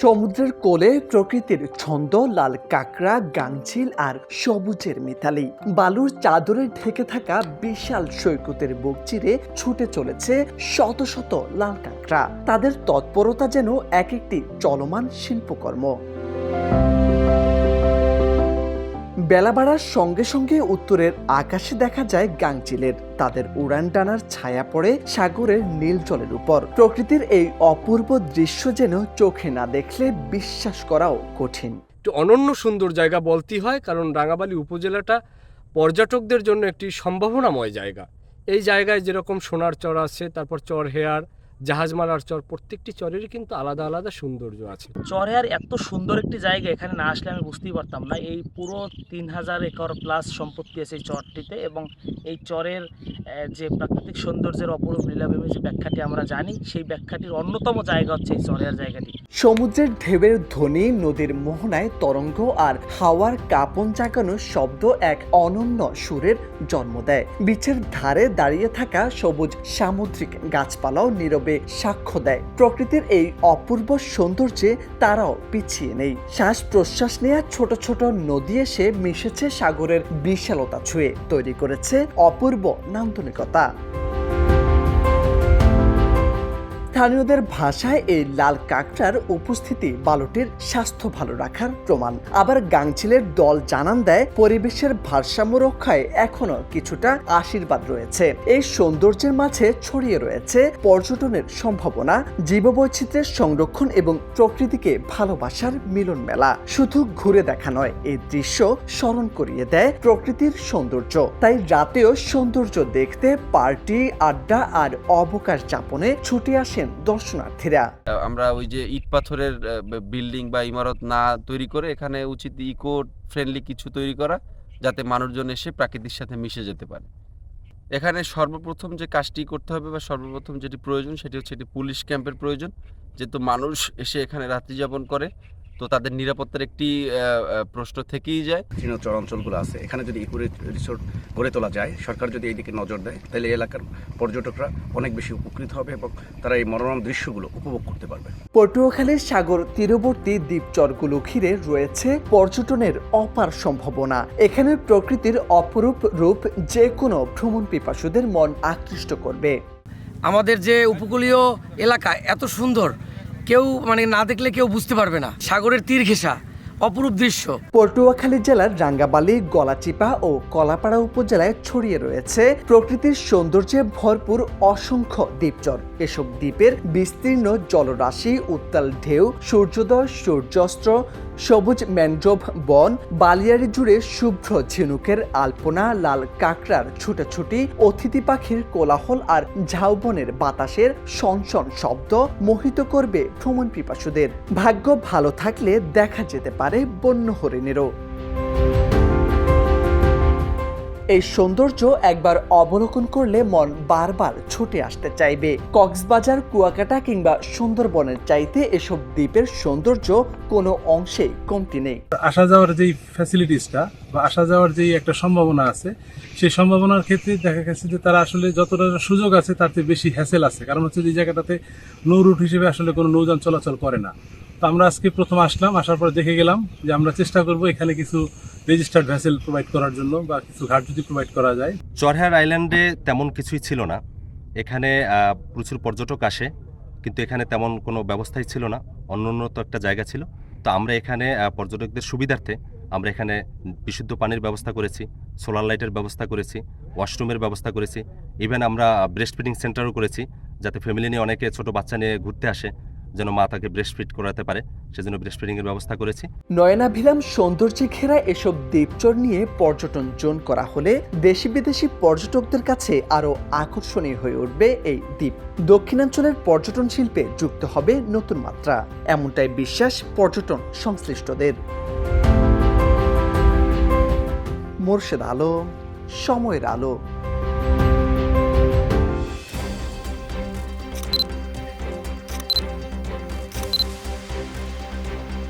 সমুদ্রের কোলে প্রকৃতির ছন্দ, লাল কাঁকড়া গাংচিল আর সবুজের মিতালি। বালুর চাদরে ঢেকে থাকা বিশাল সৈকতের বুক চিরে ছুটে চলেছে শত শত লাল কাঁকড়া। তাদের তৎপরতা যেন এক একটি চলমান শিল্পকর্ম। বেলা বাড়ার সঙ্গে সঙ্গে উত্তরের আকাশে দেখা যায় গাংচিলের। তাদের উড়ান টানার ছায়া পড়ে সাগরের নীল জলের উপর। প্রকৃতির এই অপূর্ব দৃশ্য যেন চোখে না দেখলে বিশ্বাস করাও কঠিন। অনন্য সুন্দর জায়গা বলতেই হয়, কারণ রাঙাবালি উপজেলাটা পর্যটকদের জন্য একটি সম্ভাবনাময় জায়গা। এই জায়গায় যেরকম সোনার চর আছে, তারপর চর হেয়ার জাহাজমালার চর প্রত্যেকটি চরেরই কিন্তু আলাদা আলাদা সৌন্দর্য আছে। চরে আর এত সুন্দর একটি জায়গা এখানে না আসলে আমি বুঝতেই পারতাম না। এই পুরো তিন হাজার একর প্লাস সম্পত্তি আছে এই চরটিতে এবং এই চরের যে প্রাকৃতিক সৌন্দর্যের অপরূপ লীলাভূমি যে ব্যাখ্যাটি আমরা জানি সেই ব্যাখ্যাটির অন্যতম জায়গা হচ্ছে এই চরের জায়গাটি। সমুদ্রের ঢেউয়ের ধ্বনি নদীর মোহনায় তরঙ্গ আর হাওয়ার কাপন জাগানো শব্দ এক অনন্য সুরের জন্ম দেয়। বিচের ধারে দাঁড়িয়ে থাকা সবুজ সামুদ্রিক গাছপালাও নীরবে সাক্ষ্য দেয়। প্রকৃতির এই অপূর্ব সৌন্দর্যে তারাও পিছিয়ে নেই। শ্বাস প্রশ্বাস নেয়া ছোট ছোট নদী এসে মিশেছে সাগরের বিশালতা ছুঁয়ে তৈরি করেছে অপূর্ব নান্দনিকতা। স্থানীয়দের ভাষায় এই লাল কাঁকড়ার উপস্থিতি বালুটির স্বাস্থ্য ভালো রাখার প্রমাণ। আবার গাংচিলের দল জানান দেয়, পরিবেশের ভারসাম্য রক্ষায় এখনও কিছুটা আশীর্বাদ রয়েছে। এই সৌন্দর্যের মাঝে ছড়িয়ে রয়েছে পর্যটনের সম্ভাবনা, জীববৈচিত্র্যের সংরক্ষণ এবং প্রকৃতিকে ভালোবাসার মিলন মেলা। শুধু ঘুরে দেখা নয়, এই দৃশ্য স্মরণ করিয়ে দেয় প্রকৃতির সৌন্দর্য। তাই রাতেও সৌন্দর্য দেখতে, পার্টি, আড্ডা আর অবকাশ যাপনে ছুটে আসেন দর্শনার্থীরা। আমরা ওই যে ইট পাথরের বিল্ডিং বা ইমারত না তৈরি করে এখানে উচিত ইকো ফ্রেন্ডলি কিছু তৈরি করা, যাতে মানুষজন এসে প্রাকৃতির সাথে মিশে যেতে পারে। এখানে সর্বপ্রথম যে কাজটি করতে হবে বা সর্বপ্রথম যেটি প্রয়োজন সেটি হচ্ছে একটি পুলিশ ক্যাম্পের প্রয়োজন, যেহেতু মানুষ এসে এখানে রাত্রি যাপন করে। তো তাদের নিরাপত্তার একটি প্রশ্ন থেকেই যায়। বিচ্ছিন্ন চরাঞ্চলগুলো আছে। এখানে যদি ইকো রিসোর্ট গড়ে তোলা যায় সরকার যদি এইদিকে নজর দেয় তাহলে এলাকার পর্যটকরা অনেক বেশি উপকৃত হবে এবং তারা এই মনোরম দৃশ্যগুলো উপভোগ করতে পারবে। পটুয়াখালীর সাগর তীরবর্তী দ্বীপচরগুলো ঘিরে রয়েছে পর্যটনের অপার সম্ভাবনা। এখানের প্রকৃতির অপরূপ রূপ যে কোনো ভ্রমণ পিপাসুদের মন আকৃষ্ট করবে। আমাদের যে উপকূলীয় এলাকা এত সুন্দর। কেউ মানে না দেখলে কেউ বুঝতে পারবে না। সাগরের তীর ঘেঁষা। অপরূপ দৃশ্য। পটুয়াখালী জেলার রাঙ্গাবালি, গলাচিপা ও কলাপাড়া উপজেলায় ছড়িয়ে রয়েছে প্রকৃতির সৌন্দর্যে ভরপুর অসংখ্য দ্বীপচর। এসব দ্বীপের বিস্তীর্ণ জলরাশি, উত্তাল ঢেউ, সূর্যোদয়, সূর্যাস্ত, সবুজ ম্যানগ্রোভ বন বালিয়ারি জুড়ে শুভ্র ঝিনুকের আলপনা, লাল কাঁকড়ার ছুটাছুটি, অতিথি পাখির কোলাহল আর ঝাউবনের বাতাসের সনসন শব্দ মোহিত করবে ভ্রমণ পিপাসুদের ভাগ্য ভালো থাকলে দেখা যেতে পারে। বন্য হরিণেরও। এই সৌন্দর্য একবার অবলোকন করলে মন বারবার ছুটে আসতে চাইবে। কক্সবাজার, কুয়াকাটা কিংবা সুন্দরবনের চাইতে এসব দ্বীপের সৌন্দর্য কোনো অংশেই কমতি নেই। আসা যাওয়ার যেই ফ্যাসিলিটিসটা বা আসা যাওয়ার যেই একটা সম্ভাবনা আছে, সেই সম্ভাবনার ক্ষেত্রে দেখা গেছে যে তারা আসলে যতটা সুযোগ আছে তার চেয়ে বেশি হ্যাসেল আছে। কারণ হচ্ছে যে জায়গাটাতে নৌ রুট হিসেবে আসলে কোনো নৌযান চলাচল করে না। তো আমরা আজকে প্রথম আসলাম, আসার পর দেখে গেলাম যে আমরা চেষ্টা করব এখানে কিছু রেজিস্টার্ড ভ্যাসেল প্রোভাইড করার জন্য বা কিছু ঘাট যদি প্রোভাইড করা যায়। চরহার আইল্যান্ডে তেমন কিছুই ছিল না। এখানে প্রচুর পর্যটক আসে, কিন্তু এখানে তেমন কোনো ব্যবস্থাই ছিল না। অনুন্নত একটা জায়গা ছিল। তো আমরা এখানে পর্যটকদের সুবিধার্থে আমরা এখানে বিশুদ্ধ পানির ব্যবস্থা করেছি সোলার লাইটের ব্যবস্থা করেছি ওয়াশরুমের ব্যবস্থা করেছি। ইভেন আমরা ব্রেস্ট ফিডিং সেন্টারও করেছি, যাতে ফ্যামিলি নিয়ে অনেকে ছোট বাচ্চা নিয়ে ঘুরতে আসে। যেন মা তাকে ব্রেস্ট ফিড করাতে পারে, সেজন্য ব্রেস্ট ফিডিংয়ের ব্যবস্থা করেছি। নয়নাভিরাম সৌন্দর্যে ঘেরা এসব দ্বীপচর নিয়ে পর্যটন জোন করা হলে দেশি বিদেশি পর্যটকদের কাছে আরও আকর্ষণীয় হয়ে উঠবে এই দ্বীপ। দক্ষিণাঞ্চলের পর্যটন শিল্পে যুক্ত হবে নতুন মাত্রা। এমনটাই বিশ্বাস পর্যটন সংশ্লিষ্টদের। মোর্শেদ আলো সময়ের আলো।